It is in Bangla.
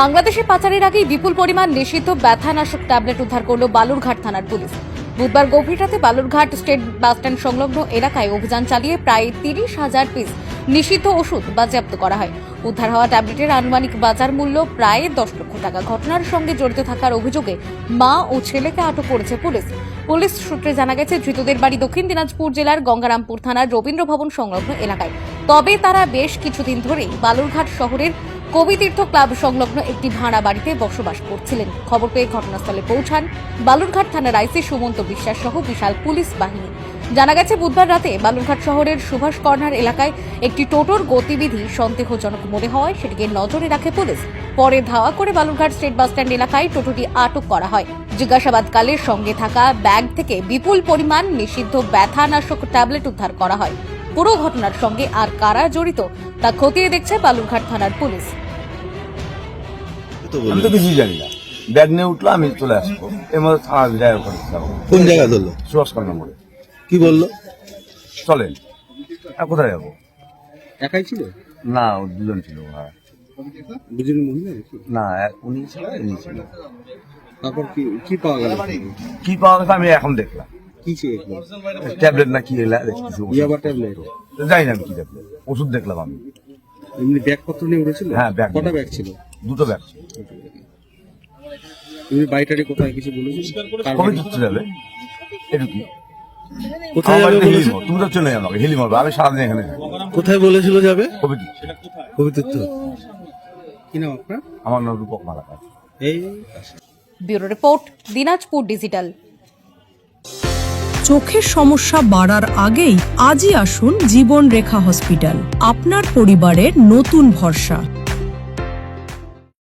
বাংলাদেশে পাচারের আগেই বিপুল পরিমাণ নিষিদ্ধ ব্যথানাশক ট্যাবলেট উদ্ধার করল বালুরঘাট থানার পুলিশ। বুধবার গভীর রাতে বালুরঘাট স্টেট বাসস্ট্যান্ড সংলগ্ন এলাকায় অভিযান চালিয়ে প্রায় তিরিশ হাজার পিস নিষিদ্ধ ওষুধ বাজেয়াপ্ত করা হয়। উদ্ধার হওয়া ট্যাবলেটের আনুমানিক বাজার মূল্য প্রায় দশ লক্ষ টাকা। ঘটনার সঙ্গে জড়িত থাকার অভিযোগে মা ও ছেলেকে আটক করেছে পুলিশ। পুলিশ সূত্রে জানা গেছে, ধৃতদের বাড়ি দক্ষিণ দিনাজপুর জেলার গঙ্গারামপুর থানার রবীন্দ্র ভবন সংলগ্ন এলাকায়। তবে তারা বেশ কিছুদিন ধরেই বালুরঘাট শহরের কবিতীর্থ ক্লাব সংলগ্ন একটি ভাড়া বাড়িতে বসবাস করছিলেন। খবর পেয়ে ঘটনাস্থলে পৌঁছান বালুরঘাট থানার আইসি সুমন্ত বিশ্বাস সহ বিশাল পুলিশ বাহিনী। জানা গেছে, বুধবার রাতে বালুরঘাট শহরের সুভাষ কর্নার এলাকায় একটি টোটোর গতিবিধি সন্দেহজনক মনে হওয়ায় সেটিকে নজরে রাখে পুলিশ। পরে ধাওয়া করে বালুরঘাট স্টেট বাসস্ট্যান্ড এলাকায় টোটোটি আটক করা হয়। জিজ্ঞাসাবাদকালে সঙ্গে থাকা ব্যাগ থেকে বিপুল পরিমাণ নিষিদ্ধ ব্যথানাশক ট্যাবলেট উদ্ধার করা হয়। পুরো ঘটনার সঙ্গে আর কারা জড়িত তা খতিয়ে দেখছে বালুরঘাট থানার পুলিশ। আমি তো কিছুই জানি না। ব্যাগ নিয়ে উঠল আমি চলে আসব। এর মধ্যে থানা ওখানে যাব কোন জায়গায় ধরলো? সুভাষ কর্ণা মোড়ে কি বলল? চলেন। আর কোথায় যাব? একাই ছিল? না ও দুজন ছিল হ্যাঁ দুজন মহিলা না এক উনি ছিল ইনি ছিল। তারপর কি কি পাওয়া গেল? কি পাওয়া গেছে আমি এখন দেখলাম। কি ট্যাবলেট না কি এলা দেখতেছি ওষুধ। ইয়াবা ট্যাবলেট? জানি না আমি কি ট্যাবলেট। ওষুধ দেখলাম আমি। এমনি ব্যাগপত্র নিয়ে উঠেছিল? হ্যাঁ, ব্যাগ কটা ব্যাগ ছিল? দুটো ছিল তুমি বাড়িটারি কোথায় কিছু বলেছিল কার কবে? যাবে এটা কি? কোথায় যাবে বাড়িতে বলেছে? হিলিমল। তুমি তো চেনে আমাকে হিলিমল আমি সারাদিন এখানে। কোথায় বলেছিল যাবে? কবে দিচ্ছে পবিত্র। কি নাম আপনার? আমার নাম রূপক মালাকার। এই ব্যুরো রিপোর্ট দিনাজপুর ডিজিটাল। চোখের সমস্যা বাড়ার আগেই আজই আসুন জীবন রেখা হসপিটাল। আপনার পরিবারের নতুন ভরসা।